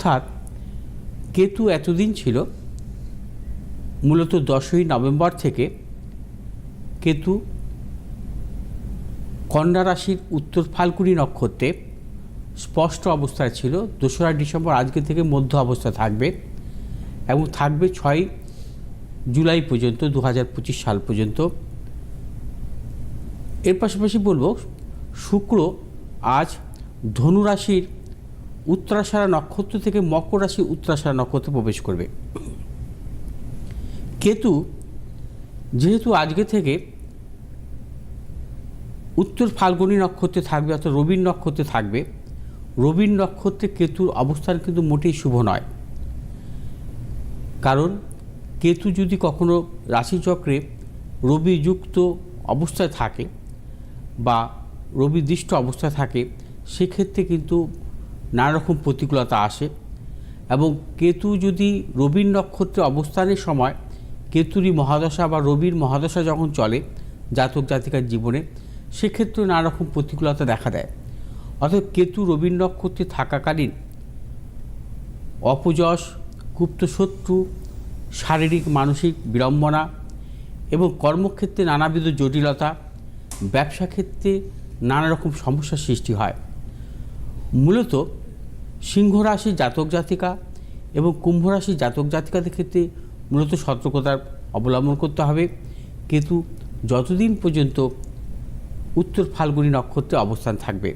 অর্থাৎ কেতু এতদিন ছিল, মূলত দশই নভেম্বর থেকে কেতু কন্যা রাশির উত্তর ফাল্গুনী নক্ষত্রে স্পষ্ট অবস্থায় ছিল। দোসরা ডিসেম্বর আজকে থেকে মধ্য অবস্থা থাকবে এবং থাকবে ছয় জুলাই পর্যন্ত দু হাজার পঁচিশ সাল পর্যন্ত। এর পাশাপাশি বলব, শুক্র আজ ধনু রাশির উত্তরাষাঢ়া নক্ষত্র থেকে মকর রাশির উত্তরাষাঢ়া নক্ষত্রে প্রবেশ করবে। কেতু, যেহেতু আজকে থেকে উত্তর ফাল্গুনী নক্ষত্রে থাকবে অর্থাৎ রবির নক্ষত্রে থাকবে রবির নক্ষত্রে কেতুর অবস্থান কিন্তু মোটেই শুভ নয়। কারণ কেতু যদি কখনো রাশিচক্রে রবিযুক্ত অবস্থায় থাকে বা রবি দৃষ্ট অবস্থায় থাকে, সেক্ষেত্রে কিন্তু নানা রকম প্রতিকূলতা আসে এবং কেতু যদি রবির নক্ষত্রে অবস্থানের সময় কেতুরই মহাদশা বা রবির মহাদশা যখন চলে জাতক জাতিকার জীবনে, সেক্ষেত্রে নানা রকম প্রতিকূলতা দেখা দেয়। অর্থাৎ কেতু রবির নক্ষত্রে থাকাকালীন অপযশ, গুপ্তশত্রু, শারীরিক, মানসিক বিড়ম্বনা এবং কর্মক্ষেত্রে নানাবিধ জটিলতা ব্যবসা ক্ষেত্রে নানা রকম সমস্যার সৃষ্টি হয়। মূলত সিংহ রাশির জাতক জাতিকা এবং কুম্ভ রাশির জাতক জাতিকাদের ক্ষেত্রে মূলত সতর্কতার অবলম্বন করতে হবে। কিন্তু যতদিন পর্যন্ত উত্তর ফাল্গুনী নক্ষত্রে অবস্থান থাকবে